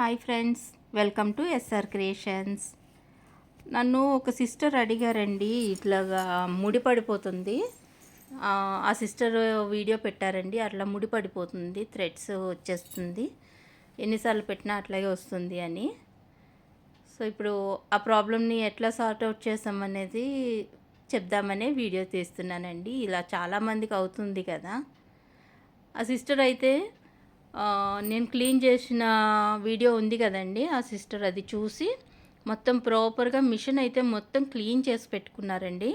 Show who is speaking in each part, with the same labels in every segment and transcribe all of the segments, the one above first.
Speaker 1: Hi friends welcome to SR Creations. నన్ను ఒక sister అడిగారండి ఇట్లాగా ముడి పడిపోతుంది. ఆ, సిస్టర్ వీడియో పెట్టారండి అట్లా ముడి పడిపోతుంది థ్రెడ్స్ వచ్చేస్తుంది. ఎన్నిసార్లు పెట్టినా అట్లాగే వస్తుంది అని. సో ఇప్పుడు ఆ ప్రాబ్లమ్ని ఎట్లా సార్ట్ అవుట్ చేసామనేది చెప్దామనే వీడియో తీస్తున్నానండి. ఇలా చాలామందికి అవుతుంది కదా. ఆ సిస్టర్ అయితే నేను క్లీన్ చేసిన వీడియో ఉంది కదండి ఆ సిస్టర్ అది చూసి మొత్తం ప్రాపర్గా మిషన్ అయితే మొత్తం క్లీన్ చేసి పెట్టుకున్నారండి.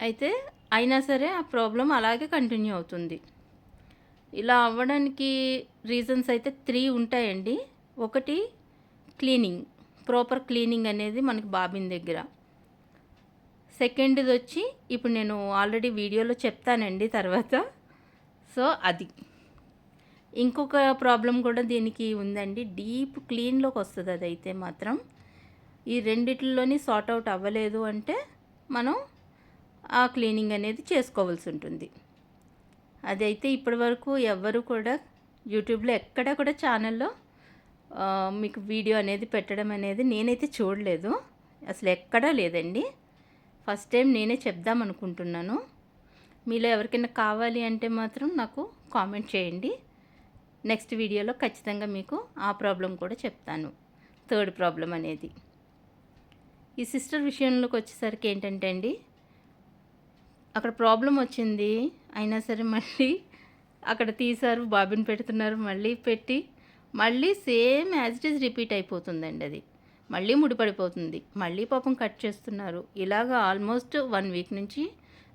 Speaker 1: అయితే అయినా సరే ఆ ప్రాబ్లం అలాగే కంటిన్యూ అవుతుంది. ఇలా అవ్వడానికి రీజన్స్ అయితే త్రీ ఉంటాయండి. ఒకటి క్లీనింగ్ ప్రాపర్ క్లీనింగ్ అనేది మనకి బాబిన్ దగ్గర. సెకండ్ది వచ్చి ఇప్పుడు నేను ఆల్రెడీ వీడియోలో చెప్తానండి తర్వాత. సో అది. ఇంకొక ప్రాబ్లం కూడా దీనికి ఉందండి. డీప్ క్లీన్లోకి వస్తుంది అది అయితే మాత్రం. ఈ రెండిట్లోని సార్ట్ అవుట్ అవ్వలేదు అంటే మనం ఆ క్లీనింగ్ అనేది చేసుకోవాల్సి ఉంటుంది. అదైతే ఇప్పటివరకు ఎవ్వరు కూడా యూట్యూబ్లో ఎక్కడ కూడా ఛానల్లో మీకు వీడియో అనేది పెట్టడం అనేది నేనైతే చూడలేదు. అసలు ఎక్కడా లేదండి. ఫస్ట్ టైం నేనే చెప్దాం అనుకుంటున్నాను. మీలో ఎవరికైనా కావాలి అంటే మాత్రం నాకు కామెంట్ చేయండి. నెక్స్ట్ వీడియోలో ఖచ్చితంగా మీకు ఆ ప్రాబ్లం కూడా చెప్తాను. థర్డ్ ప్రాబ్లం అనేది. ఈ సిస్టర్ విషయంలోకి వచ్చేసరికి ఏంటంటే అండి అక్కడ ప్రాబ్లం వచ్చింది అయినా సరే మళ్ళీ అక్కడ తీశారు బాబిన్ పెడుతున్నారు మళ్ళీ పెట్టి మళ్ళీ same as it is repeat అయిపోతుందండి అది. మళ్ళీ ముడిపడిపోతుంది మళ్ళీ పాపం కట్ చేస్తున్నారు. ఇలాగా ఆల్మోస్ట్ వన్ వీక్ నుంచి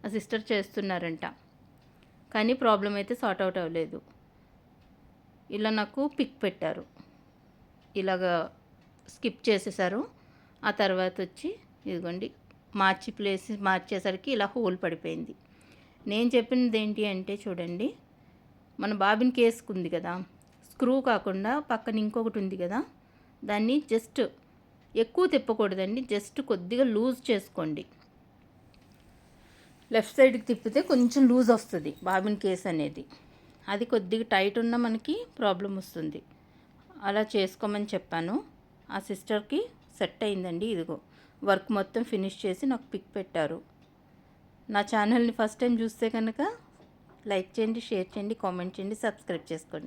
Speaker 1: ఆ సిస్టర్ చేస్తున్నారంట. కానీ ప్రాబ్లం అయితే సార్ట్ అవుట్ అవ్వలేదు. ఇలా నాకు పిక్ పెట్టారు. ఇలాగా స్కిప్ చేసేసారు. ఆ తర్వాత వచ్చి ఇదిగోండి మార్చి ప్లేస్ మార్చేసరికి ఇలా హోల్ పడిపోయింది. నేను చెప్పినది ఏంటి అంటే చూడండి మన బాబిన్ కేసుకుంది కదా స్క్రూ కాకుండా పక్కన ఇంకొకటి ఉంది కదా దాన్ని జస్ట్ ఎక్కువ తిప్పకూడదండి జస్ట్ కొద్దిగా లూజ్ చేసుకోండి. లెఫ్ట్ సైడ్కి తిప్పితే కొంచెం లూజ్ వస్తుంది బాబిన్ కేస్ అనేది. అది కొద్దిగా టైట్ ఉన్న మనకి ప్రాబ్లం వస్తుంది. అలా చేసుకోమని చెప్పాను. ఆ సిస్టర్కి సెట్ అయిందండి ఇదిగో. వర్క్ మొత్తం ఫినిష్ చేసి నాకు పిక్ పెట్టారు. నా ఛానల్ని ఫస్ట్ టైం చూస్తే కనుక లైక్ చేయండి షేర్ చేయండి కామెంట్ చేయండి సబ్స్క్రైబ్ చేసుకోండి.